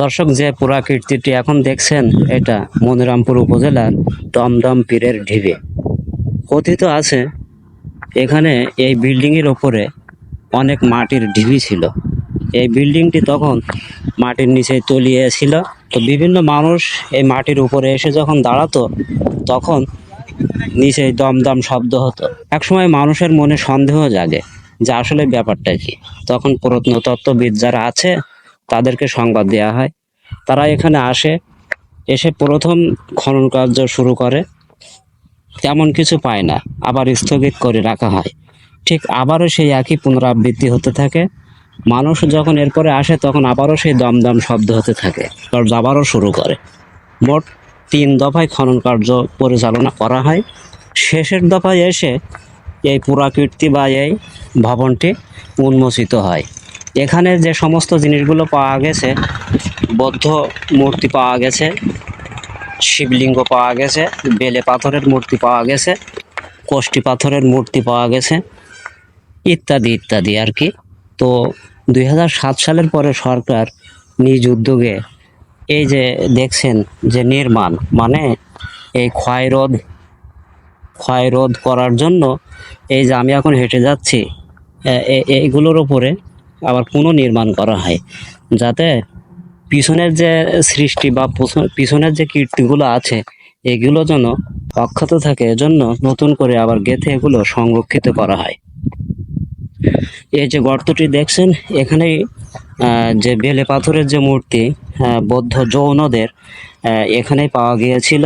দর্শক, যে পুরাকীর্তিটি এখন দেখছেন, এটা মনিরামপুর উপজেলার দমদম পীরের ঢিবে। কথিত আছে, এখানে এই বিল্ডিংয়ের ওপরে অনেক মাটির ঢিবি ছিল। এই বিল্ডিংটি তখন মাটির নিচে তলিয়ে ছিল। তো বিভিন্ন মানুষ এই মাটির উপরে এসে যখন দাঁড়াতো, তখন নিচে দমদম শব্দ হতো। একসময় মানুষের মনে সন্দেহ জাগে যে আসলে ব্যাপারটা কি। তখন প্রত্নতত্ত্ববিদ যারা আছে তাদেরকে সংবাদ দেওয়া হয়। তারা এখানে আসে, এসে প্রথম খনন কার্য শুরু করে। তেমন কিছু পায় না, আবার স্থগিত করে রাখা হয়। ঠিক আবারও সেই একই পুনরাবৃত্তি হতে থাকে। মানুষ যখন এরপরে আসে, তখন আবারও সেই দমদম শব্দ হতে থাকে। আবারও শুরু করে। মোট তিন দফায় খনন কার্য পরিচালনা করা হয়। শেষের দফায় এসে এই পুরাকীর্তি বা এই ভবনটি উন্মোচিত হয়। এখানে যে সমস্ত জিনিসগুলো পাওয়া গেছে, বৌদ্ধ মূর্তি পাওয়া গেছে, শিবলিঙ্গ পাওয়া গেছে, বেলে পাথরের মূর্তি পাওয়া গেছে কষ্টি পাথরের মূর্তি পাওয়া গেছে, ইত্যাদি ইত্যাদি আর কি। তো দুই হাজার সাত সালের পরে সরকার নিজ উদ্যোগে এই যে দেখছেন যে নির্মাণ মানে এই ক্ষয়রোধ ক্ষয়রোধ করার জন্য এই যে আমি এখন হেঁটে যাচ্ছি, এ- এ- এইগুলোর উপরে আবার পুনর্নির্মাণ করা হয়। যাতে পিছনের যে সৃষ্টি বা পিছনের যে কীর্তিগুলো আছে এগুলো যেন অক্ষত থাকে এজন্য নতুন করে আবার গেঁথে এগুলো সংরক্ষিত করা হয়। এই যে গর্তটি দেখছেন এখানে আহ, যে বেলে পাথরের যে মূর্তি বৌদ্ধ যৌনদের আহ, এখানেই পাওয়া গিয়েছিল।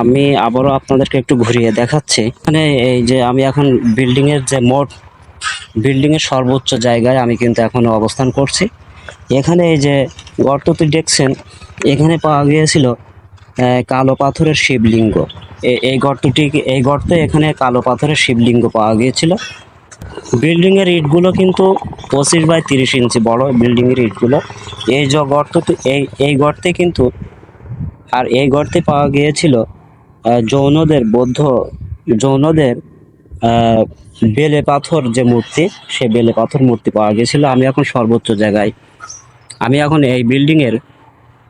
আমি আবারও আপনাদেরকে একটু ঘুরিয়ে দেখাচ্ছি। এখানে এই যে আমি এখন বিল্ডিংয়ের যে মোট বিল্ডিং এর সর্বোচ্চ জায়গায় আমি কিন্তু এখন অবস্থান করছি। এখানে এই যে গর্তটি দেখছেন এখানে পাওয়া গিয়েছিল কালো পাথরের শিবলিঙ্গ। এই গর্তটি এই গর্তে এখানে কালো পাথরের শিবলিঙ্গ পাওয়া গিয়েছিল। বিল্ডিং এর ইটগুলো কিন্তু পঁচিশ বাই তিরিশ ইঞ্চি বড় বিল্ডিং এর ইটগুলো। এই যে গর্ত এই এই গর্তে কিন্তু আর এই গর্তে পাওয়া গিয়েছিল যৌনদের বৌদ্ধ জৌনদের আহ, বেলে পাথর যে মূর্তি, সে বেলে পাথর মূর্তি পাওয়া গিয়েছিল আমি এখন সর্বোচ্চ জায়গায়। আমি এখন এই বিল্ডিংয়ের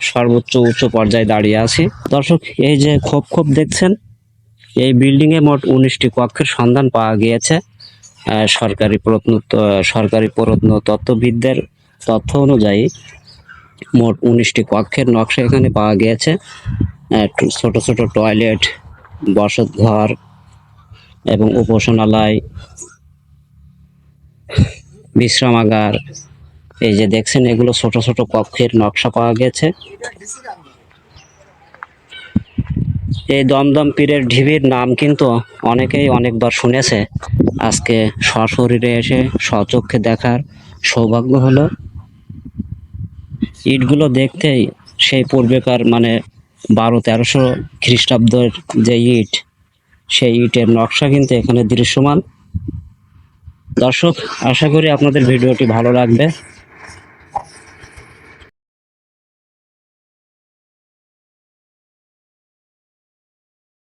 সর্বোচ্চ উচ্চ পর্যায়ে দাঁড়িয়ে আছি। দর্শক, এই যে খোপ খোপ দেখছেন, এই বিল্ডিংয়ে মোট উনিশটি কক্ষের সন্ধান পাওয়া গিয়েছে। সরকারি প্রত্ন, সরকারি প্রত্নতত্ত্ববিদদের তথ্য অনুযায়ী মোট উনিশটি কক্ষের নকশা এখানে পাওয়া গিয়েছে। ছোট ছোট টয়লেট বসত ঘর এবং উপাসনালয়, বিশ্রামাগার, এই যে দেখছেন, এগুলো ছোট ছোট কক্ষের নকশা পাওয়া গেছে। এই দমদম পীরের ঢিবির নাম কিন্তু অনেকেই অনেকবার শুনেছে। আজকে সশরীরে এসে স্বচক্ষে দেখার সৌভাগ্য হলো। ইটগুলো দেখতেই সেই পূর্বেকার মানে বারো তেরোশো খ্রিস্টাব্দের যে ইট সেই ইটের নকশা কিন্তু এখানে দৃশ্যমান। দর্শক আশা করি আপনাদের ভিডিওটি ভালো লাগবে।